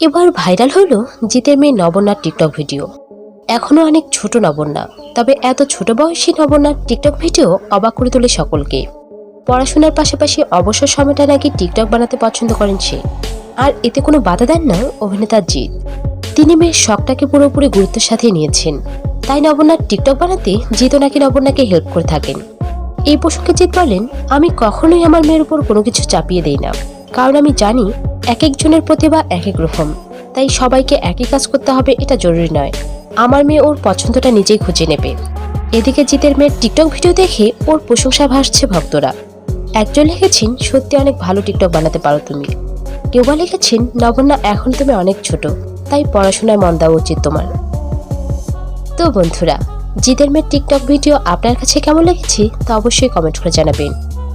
এবার ভাইরাল হলো জিতের মেয়ে নবন্যার টিকটক ভিডিও। এখনও অনেক ছোট নবন্যা তবে এত ছোট বয়সী নবন্যার টিকটক ভিডিও অবাক করে তোলে সকলকে। পড়াশোনার পাশাপাশি অবসর সময়টা নাকি টিকটক বানাতে পছন্দ করেন সে। আর এতে কোনো বাধা দেন না অভিনেতা জিৎ। তিনি মেয়ের শখটাকে পুরোপুরি গুরুত্বের সাথে নিয়েছেন। তাই নবন্যার টিকটক বানাতে জিতও নাকি নবন্যাকে হেল্প করে থাকেন। এই প্রসঙ্গে জিৎ বলেন, আমি কখনোই আমার মেয়ের উপর কোনো কিছু চাপিয়ে দেই না। কারণ আমি জানি এক একজনের প্রতিভা এক এক রকম। তাই সবাইকে একই কাজ করতে হবে এটা জরুরি নয়। আমার মেয়ে ওর পছন্দটা নিজেই খুঁজে নেবে। এদিকে জিতের মেয়ের টিকটক ভিডিও দেখে ওর প্রশংসা ভাসছে ভক্তরা। একজন লিখেছেন, সত্যি অনেক ভালো টিকটক বানাতে পারো তুমি। কেউ বা লিখেছেন নবন্যা এখন তুমি অনেক ছোট, তাই পড়াশোনায় মন দেওয়া উচিত তোমার। তো বন্ধুরা, জিতের মেয়ের টিকটক ভিডিও আপনার কাছে কেমন লেগেছে তা অবশ্যই কমেন্ট করে জানাবেন।